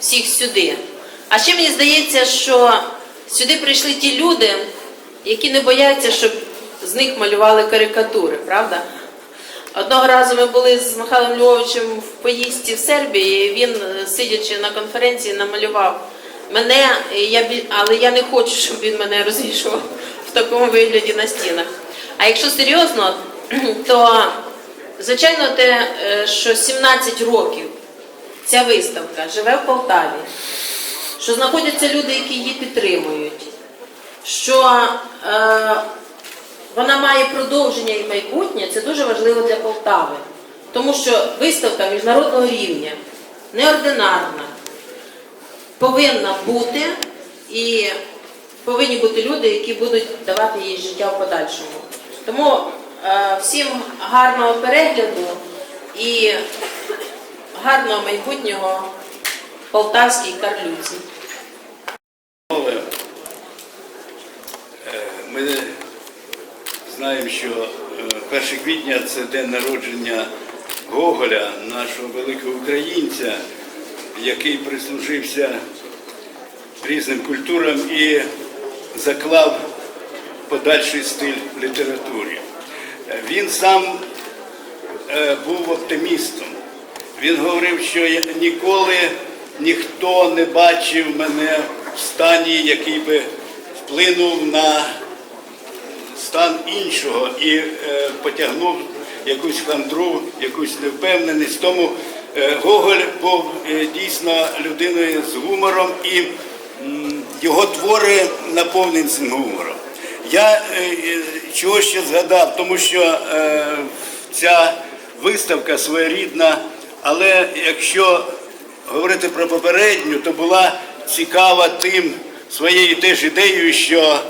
всіх сюди. А ще мені здається, що сюди прийшли ті люди, які не бояться, щоб з них малювали карикатури, правда? Одного разу ми були з Михайлом Львовичем в поїздці в Сербії, і він, е, сидячи на конференції, намалював мене, я, але я не хочу, щоб він мене розвішував в такому вигляді на стінах. А якщо серйозно, то звичайно те, е, що 17 років ця виставка живе в Полтаві, що знаходяться люди, які її підтримують, що е, вона має продовження і майбутнє, це дуже важливо для Полтави. Тому що виставка міжнародного рівня, неординарна, повинна бути і повинні бути люди, які будуть давати їй життя в подальшому. Тому е, всім гарного перегляду і гарного майбутнього полтавській карлюці. Е, ми знаємо, що е, 1 квітня це день народження Гоголя, нашого великого українця, який прислужився різним культурам і заклав подальший стиль. Е, Він сам е, був оптимістом. Він говорив, що я- ніколи ніхто не бачив мене в стані, який би вплинув на стан іншого і е, потягнув якусь хандру, якусь невпевненість. Тому е, Гоголь був е, дійсно людиною з гумором і м, його твори наповнені цим гумором. Я е, е, чого ще згадав, тому що е, ця виставка своєрідна, але якщо говорити про попередню, то була цікава тим своєю теж ідеєю, що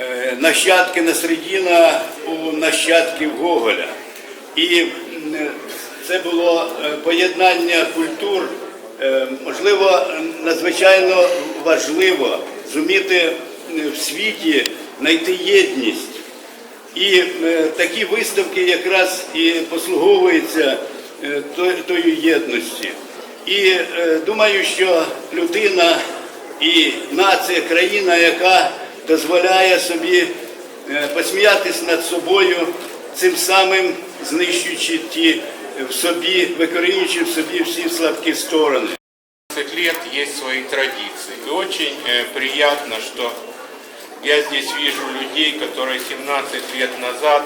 е, нащадки Насредіна у нащадків Гоголя. І це було е, поєднання культур, е, можливо, надзвичайно важливо зуміти в світі знайти єдність. І такі виставки якраз і послуговуються е, то- тою єдності. І е, думаю, що людина і нація, країна, яка дозволяє собі е, посміятись над собою, цим самим знищуючи ті в собі, викорінюючи в собі всі слабкі сторони. 15 лет есть свои традиции. И очень э, приятно, что я здесь вижу людей, которые 17 лет назад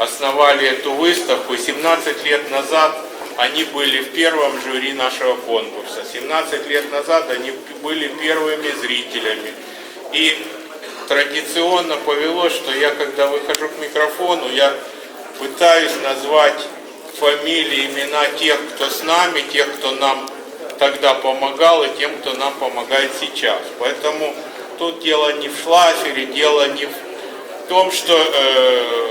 основали эту выставку. И 17 лет назад они были в первом жюри нашего конкурса. 17 лет назад они были первыми зрителями. И традиционно повелось, что я, когда выхожу к микрофону, я пытаюсь назвать фамилии, имена тех, кто с нами, тех, кто нам тогда помогал, и тем, кто нам помогает сейчас. Поэтому тут дело не в шлафере, дело не в том, что... э,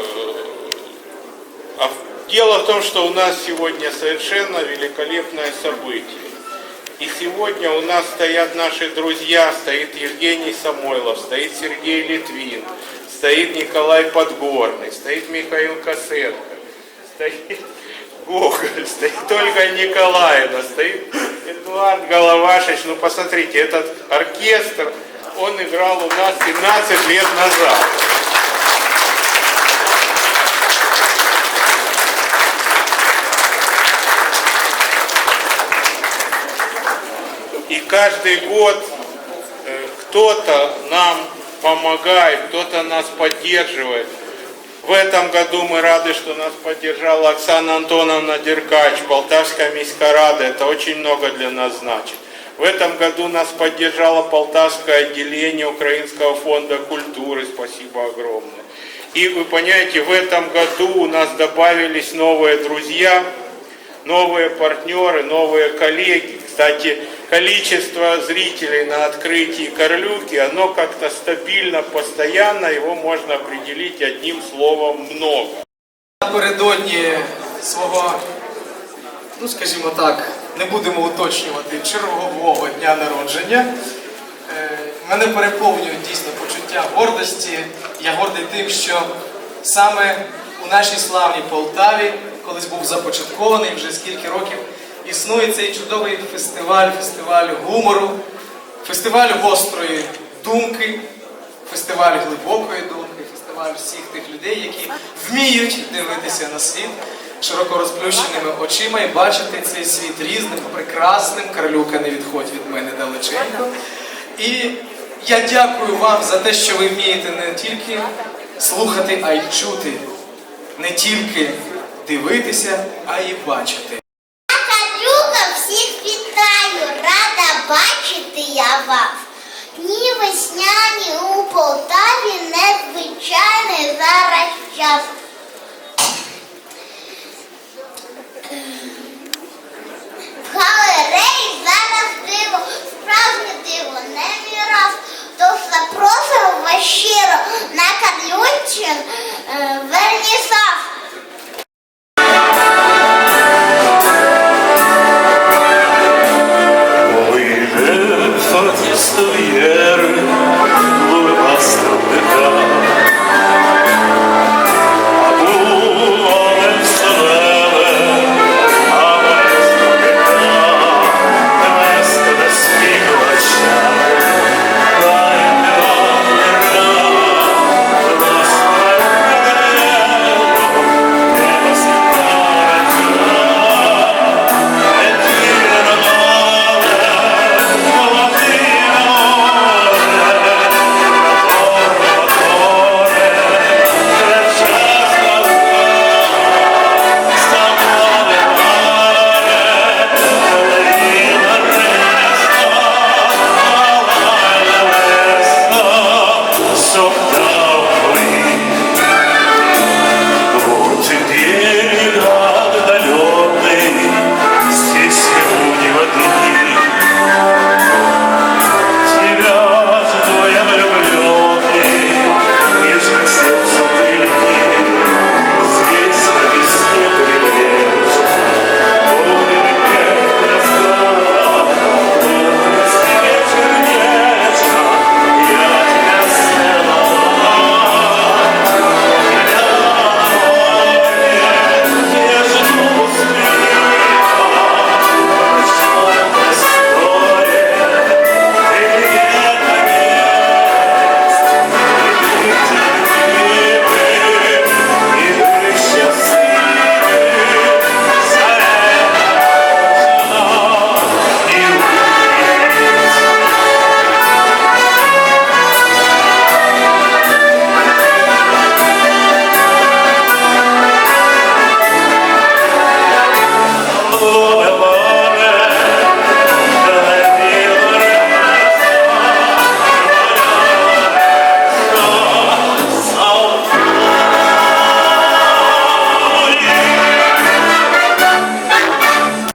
дело в том, что у нас сегодня совершенно великолепное событие. И сегодня у нас стоят наши друзья, стоит Евгений Самойлов, стоит Сергей Литвин, стоит Николай Подгорный, стоит Михаил Косенко, стоит Гоголь, стоит Ольга Николаевна, стоит Эдуард Головашич. Ну посмотрите, этот оркестр, он играл у нас 17 лет назад. И каждый год э, кто-то нам помогает, кто-то нас поддерживает. В этом году мы рады, что нас поддержала Оксана Антоновна Деркач, Полтавская міська рада. Это очень много для нас значит. В этом году нас поддержало Полтавское отделение Украинского фонда культуры. Спасибо огромное. И вы понимаете, в этом году у нас добавились новые друзья, новые партнеры, новые коллеги. Кстати, количество зрителей на открытии Корлюки, оно как-то стабильно, постоянно, его можно определить одним словом «много». Напередодні свого, ну скажімо так, не будемо уточнювати чергового дня народження. Е, Мене переповнюють дійсно почуття гордості. Я гордий тим, що саме у нашій славній Полтаві колись був започаткований вже скільки років існує цей чудовий фестиваль, фестиваль гумору, фестиваль гострої думки, фестиваль глибокої думки, фестиваль всіх тих людей, які вміють дивитися на світ широко розплющеними очима і бачити цей світ різним, прекрасним. Карлюка не відходь від мене далеченько. І я дякую вам за те, що ви вмієте не тільки слухати, а й чути, не тільки дивитися, а й бачити. Бачити Ні. Весняні у Полтаві незвичайний зараз час.